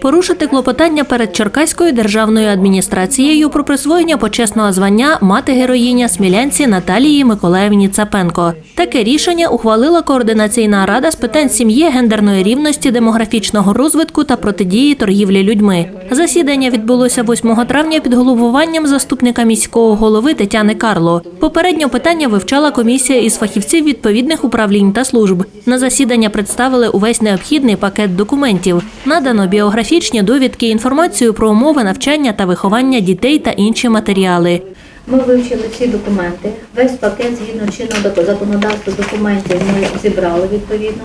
порушити клопотання перед Черкаською державною адміністрацією про присвоєння почесного звання мати героїня Смілянці Наталії Миколаївні Цапенко. Таке рішення ухвалила координаційна рада з питань сім'ї, гендерної рівності, демографічного розвитку та протидії торгівлі людьми. Засідання відбулося 8 травня під головуванням заступника міського голови Тетяни Карло. Попередньо питання вивчала комісія із фахівців відповідних управлінь та служб. На засідання представили увесь необхідний пакет документів. Надано біографічні довідки, інформацію про умови навчання та виховання дітей та інші матеріали. Ми вивчили всі документи. Весь пакет згідно чинного законодавства документів ми зібрали відповідно.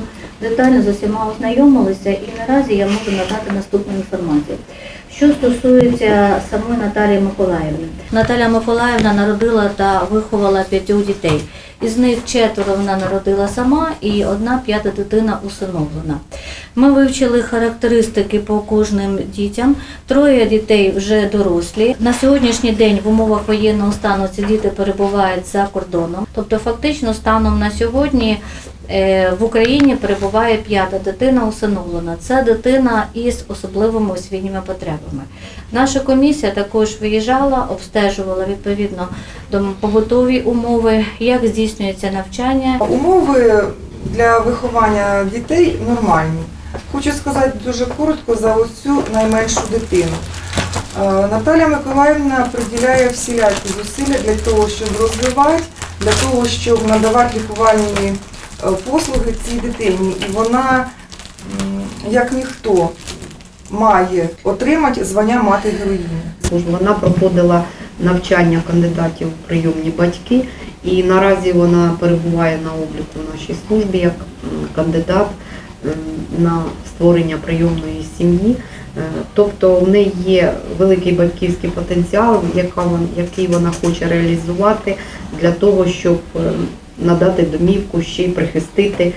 Детально з усіма ознайомилися і наразі я можу надати наступну інформацію. Що стосується самої Наталії Миколаївни, Наталя Миколаївна народила та виховала п'ятьох дітей. Із них четверо вона народила сама і одна п'ята дитина усиновлена. Ми вивчили характеристики по кожним дітям. Троє дітей вже дорослі. На сьогоднішній день в умовах воєнного стану ці діти перебувають за кордоном. Тобто, фактично, станом на сьогодні в Україні перебуває п'ята дитина усиновлена. Це дитина із особливими освітніми потребами. Наша комісія також виїжджала, обстежувала відповідно до побутові умови, як здійснюється навчання, Умови для виховання дітей нормальні. Хочу сказати дуже коротко за оцю найменшу дитину. Е, Наталя Миколаївна приділяє всілякі зусилля для того, щоб розвивати, для того, щоб надавати лікувальні е, послуги цій дитині. І вона, як ніхто, має отримати звання мати героїні. Вона проходила навчання кандидатів в прийомні батьки, і наразі вона перебуває на обліку в нашій службі як кандидат на створення прийомної сім'ї. Е, Тобто в неї є великий батьківський потенціал, який вона хоче реалізувати для того, щоб е, надати домівку, ще й прихистити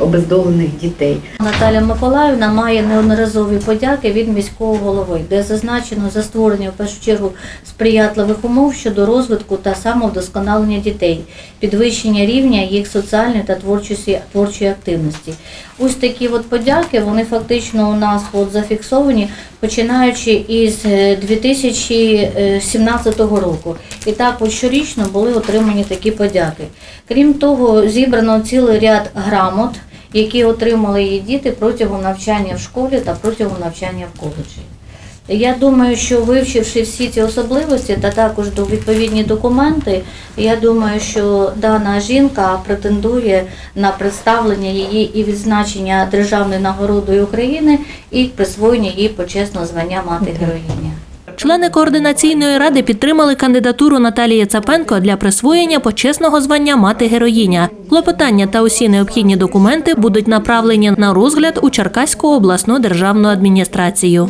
обездолених дітей. Наталя Миколаївна має неодноразові подяки від міського голови, де зазначено за створення в першу чергу сприятливих умов щодо розвитку та самовдосконалення дітей, підвищення рівня їх соціальної та творчості, творчої активності. Ось такі от подяки, вони фактично у нас от зафіксовані, починаючи із е, 2017 року. І так от щорічно були отримані такі подяки. Крім того, зібрано цілий ряд грамот, які отримали її діти протягом навчання в школі та протягом навчання в коледжі. Я думаю, що вивчивши всі ці особливості та також відповідні документи, я думаю, що дана жінка претендує на представлення її і відзначення державною нагородою України і присвоєння їй почесного звання мати героїні. Члени координаційної ради підтримали кандидатуру Наталії Цапенко для присвоєння почесного звання мати героїня. Клопотання та усі необхідні документи будуть направлені на розгляд у Черкаську обласну державну адміністрацію.